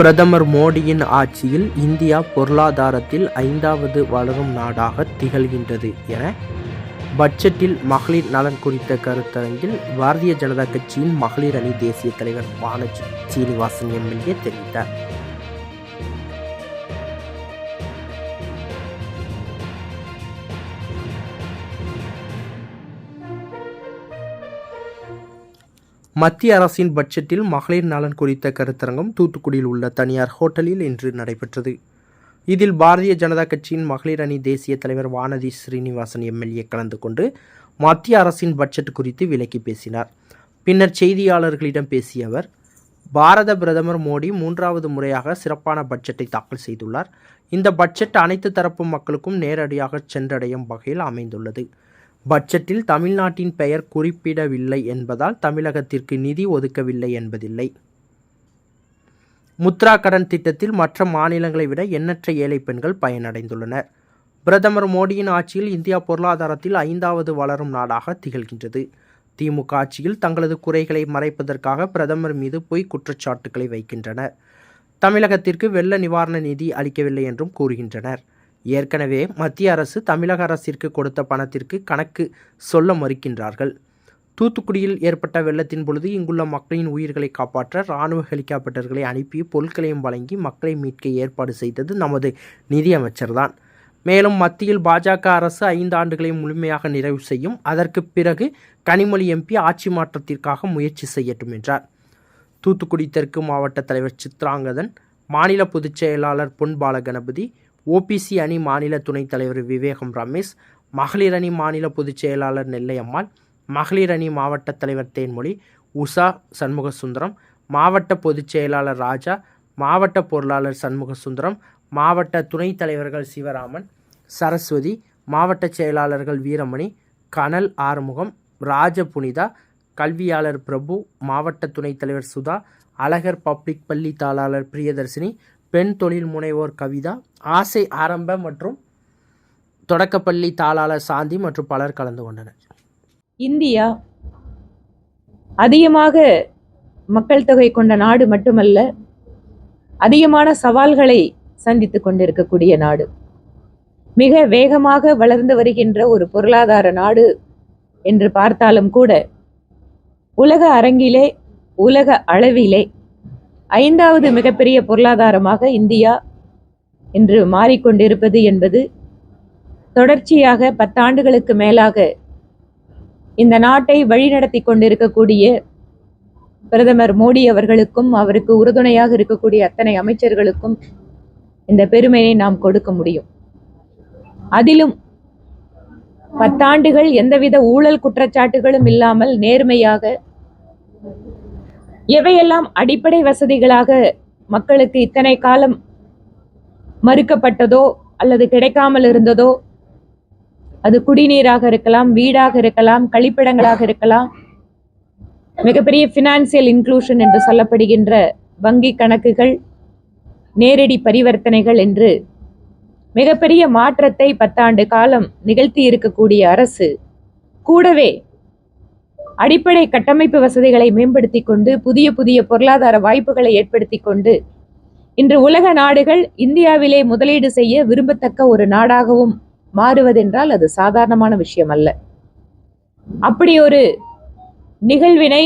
பிரதமர் மோடியின் ஆட்சியில் இந்தியா பொருளாதாரத்தில் ஐந்தாவது வளரும் நாடாக திகழ்கின்றது என பட்ஜெட்டில் மகளிர் நலன் குறித்த கருத்தரங்கில் பாரதிய ஜனதா கட்சியின் மகளிர் அணி தேசிய தலைவர் வானஜி சீனிவாசன் எம்எல்ஏ தெரிவித்தார். மத்திய அரசின் பட்ஜெட்டில் மகளிர் நலன் குறித்த கருத்தரங்கம் தூத்துக்குடியில் உள்ள தனியார் ஹோட்டலில் இன்று நடைபெற்றது. இதில் பாரதிய ஜனதா கட்சியின் மகளிர் அணி தேசிய தலைவர் வானதி ஸ்ரீனிவாசன் எம்எல்ஏ கலந்து கொண்டு மத்திய அரசின் பட்ஜெட் குறித்து விலக்கி பேசினார். பின்னர் செய்தியாளர்களிடம் பேசிய அவர் பாரத பிரதமர் மோடி மூன்றாவது முறையாக சிறப்பான பட்ஜெட்டை தாக்கல் செய்துள்ளார். இந்த பட்ஜெட் அனைத்து தரப்பு மக்களுக்கும் நேரடியாக சென்றடையும் வகையில் அமைந்துள்ளது. பட்ஜெட்டில் தமிழ்நாட்டின் பெயர் குறிப்பிடவில்லை என்பதால் தமிழகத்திற்கு நிதி ஒதுக்கவில்லை என்பதில்லை. முத்ரா கடன் திட்டத்தில் மற்ற மாநிலங்களை விட எண்ணற்ற ஏழை பெண்கள் பயனடைந்துள்ளனர். பிரதமர் மோடியின் ஆட்சியில் இந்தியா பொருளாதாரத்தில் ஐந்தாவது வளரும் நாடாக திகழ்கின்றது. திமுக ஆட்சியில் தங்களது குறைகளை மறைப்பதற்காக பிரதமர் மீது பொய் குற்றச்சாட்டுக்களை வைக்கின்றனர். தமிழகத்திற்கு வெள்ள நிவாரண நிதி அளிக்கவில்லை என்றும் கூறுகின்றனர். ஏற்கனவே மத்திய அரசு தமிழக அரசிற்கு கொடுத்த பணத்திற்கு கணக்கு சொல்ல மறுக்கின்றார்கள். தூத்துக்குடியில் ஏற்பட்ட வெள்ளத்தின் பொழுது இங்குள்ள மக்களின் உயிர்களை காப்பாற்ற இராணுவ ஹெலிகாப்டர்களை அனுப்பி பொருட்களையும் வழங்கி மக்களை மீட்க ஏற்பாடு செய்தது நமது நிதியமைச்சர்தான் மேலும் மத்தியில் பாஜக அரசு ஐந்து ஆண்டுகளை முழுமையாக நிறைவு செய்யும் அதற்கு பிறகு கனிமொழி எம்பி ஆட்சி மாற்றத்திற்காக முயற்சி செய்யட்டும் என்றார். தூத்துக்குடி தெற்கு மாவட்ட தலைவர் சித்ராங்கதன் மாநில பொதுச் செயலாளர் பொன் பாலகணபதி ஓபிசி அணி மாநில துணைத் தலைவர் விவேகம் ரமேஷ் மகளிர் அணி மாநில பொதுச் செயலாளர் நெல்லையம்மாள் மகளிர் அணி மாவட்ட தலைவர் தேன்மொழி உஷா சண்முகசுந்தரம் மாவட்ட பொதுச் செயலாளர் ராஜா மாவட்ட பொருளாளர் சண்முகசுந்தரம் மாவட்ட துணைத் தலைவர்கள் சிவராமன் சரஸ்வதி மாவட்ட செயலாளர்கள் வீரமணி கனல் ஆறுமுகம் ராஜ புனிதா கல்வியாளர் பிரபு மாவட்ட துணைத் தலைவர் சுதா அழகர் பப்ளிக் பள்ளி தாளாளர் பிரியதர்சினி பெண் தொழில் முனைவோர் கவிதா ஆசை ஆரம்ப மற்றும் தொடக்கப்பள்ளி தாளாளர் சாந்தி மற்றும் பலர் கலந்து கொண்டனர். இந்தியா அதிகமாக மக்கள் தொகை கொண்ட நாடு மட்டுமல்ல அதிகமான சவால்களை சந்தித்து கொண்டிருக்கக்கூடிய நாடு. மிக வேகமாக வளர்ந்து வருகின்ற ஒரு பொருளாதார நாடு என்று பார்த்தாலும் கூட உலக அரங்கிலே உலக அளவிலே ஐந்தாவது மிகப்பெரிய பொருளாதாரமாக இந்தியா இன்று மாறிக்கொண்டிருப்பது என்பது தொடர்ச்சியாக பத்தாண்டுகளுக்கு மேலாக இந்த நாட்டை வழிநடத்தி கொண்டிருக்கக்கூடிய பிரதமர் மோடி அவர்களுக்கும் அவருக்கு உறுதுணையாக இருக்கக்கூடிய அத்தனை அமைச்சர்களுக்கும் இந்த பெருமையை நாம் கொடுக்க முடியும். அதிலும் பத்தாண்டுகள் எந்தவித ஊழல் குற்றச்சாட்டுகளும் இல்லாமல் நேர்மையாக எவையெல்லாம் அடிப்படை வசதிகளாக மக்களுக்கு இத்தனை காலம் மறுக்கப்பட்டதோ அல்லது கிடைக்காமல் இருந்ததோ அது குடிநீராக இருக்கலாம் வீடாக இருக்கலாம் கழிப்பிடங்களாக இருக்கலாம் மிகப்பெரிய ஃபினான்சியல் இன்க்ளூஷன் என்று சொல்லப்படுகின்ற வங்கி கணக்குகள் நேரடி பரிவர்த்தனைகள் என்று மிகப்பெரிய மாற்றத்தை பத்தாண்டு காலம் நிகழ்த்தி இருக்கக்கூடிய அரசு கூடவே அடிப்படை கட்டமைப்பு வசதிகளை மேம்படுத்தி கொண்டு புதிய புதிய பொருளாதார வாய்ப்புகளை ஏற்படுத்தி கொண்டு இன்று உலக நாடுகள் இந்தியாவிலே முதலீடு செய்ய விரும்பத்தக்க ஒரு நாடாகவும் மாறுவதென்றால் அது சாதாரணமான விஷயம் அல்ல. அப்படி ஒரு நிகழ்வினை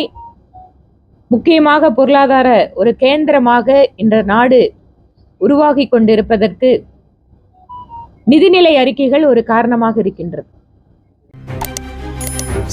முக்கியமாக பொருளாதார ஒரு கேந்திரமாக இந்த நாடு உருவாகி கொண்டிருப்பதற்கு நிதிநிலை அறிக்கைகள் ஒரு காரணமாக இருக்கின்றது.